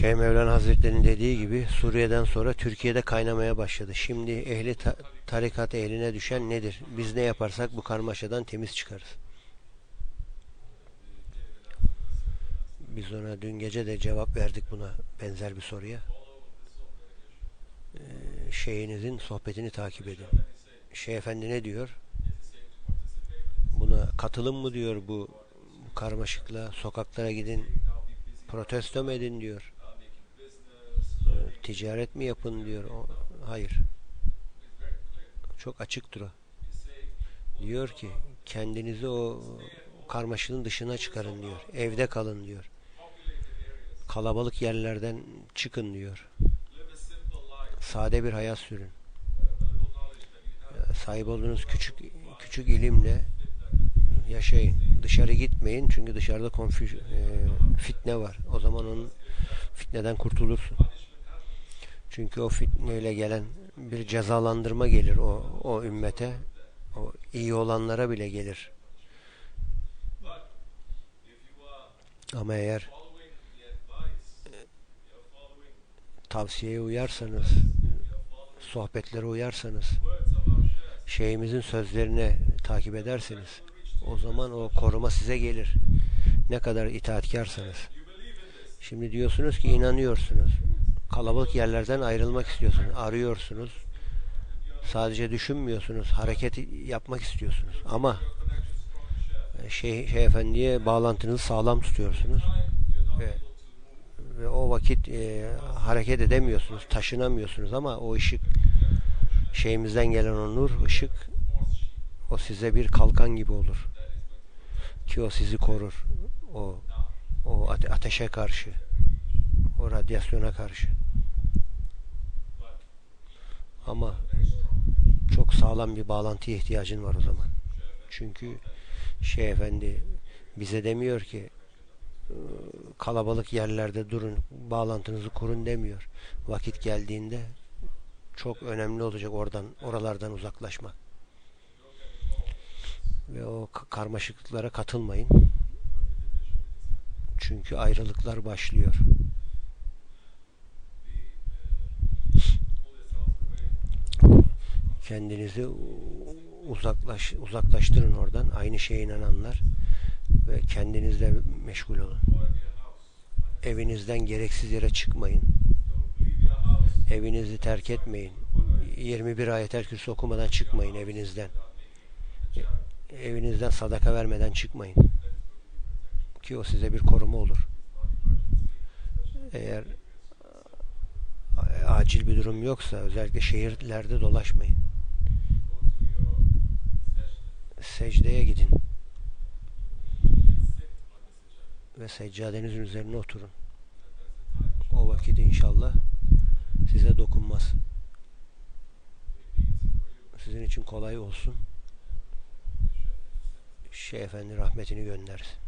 Şeyh Mevlana Hazretleri'nin dediği gibi Suriye'den sonra Türkiye'de kaynamaya başladı. Şimdi ehli ta- tarikat ehline düşen nedir? Biz ne yaparsak bu karmaşadan temiz çıkarız. Biz ona dün gece de cevap verdik buna benzer bir soruya. Ee, şeyinizin sohbetini takip edin. Şeyh Efendi ne diyor? Buna katılım mı diyor bu, bu karmaşıkla sokaklara gidin protesto mu edin diyor. Ticaret mi yapın diyor. O, hayır. Çok açıktır o. Diyor ki kendinizi o karmaşığın dışına çıkarın diyor. Evde kalın diyor. Kalabalık yerlerden çıkın diyor. Sade bir hayat sürün. Sahip olduğunuz küçük küçük ilimle yaşayın. Dışarı gitmeyin çünkü dışarıda konfüj, e, fitne var. O zaman onun fitneden kurtulursun. Çünkü o fitneyle gelen bir cezalandırma gelir o, o ümmete. O iyi olanlara bile gelir. Ama eğer tavsiyeye uyarsanız, sohbetlere uyarsanız, şeyimizin sözlerine takip ederseniz, o zaman o koruma size gelir. Ne kadar itaatkarsanız. Şimdi diyorsunuz ki inanıyorsunuz. Kalabalık yerlerden ayrılmak istiyorsunuz. Arıyorsunuz. Sadece düşünmüyorsunuz. Hareket yapmak istiyorsunuz. Ama şey, şey efendiye bağlantınızı sağlam tutuyorsunuz. Ve, ve o vakit e, hareket edemiyorsunuz. Taşınamıyorsunuz ama o ışık şeyimizden gelen o nur, ışık o size bir kalkan gibi olur. Ki o sizi korur. O o ate- ateşe karşı, o radyasyona karşı. Ama çok sağlam bir bağlantıya ihtiyacın var o zaman. Çünkü şey efendi bize demiyor ki "Ee, kalabalık yerlerde durun, bağlantınızı kurun demiyor. Vakit geldiğinde çok önemli olacak oradan, oralardan uzaklaşmak. Ve o ka- karmaşıklıklara katılmayın. Çünkü ayrılıklar başlıyor. Kendinizi uzaklaş, uzaklaştırın oradan. Aynı şeye inananlar ve kendinizle meşgul olun. Evinizden gereksiz yere çıkmayın. Evinizi terk etmeyin. 21 ayetel kürsü okumadan çıkmayın evinizden. E- Evinizden sadaka vermeden çıkmayın. Ki o size bir koruma olur. Eğer a- acil bir durum yoksa özellikle şehirlerde dolaşmayın. Secdeye gidin. Ve seccadenizin üzerine oturun. O vakit inşallah size dokunmaz. Sizin için kolay olsun. Şeyh Efendi rahmetini göndersin.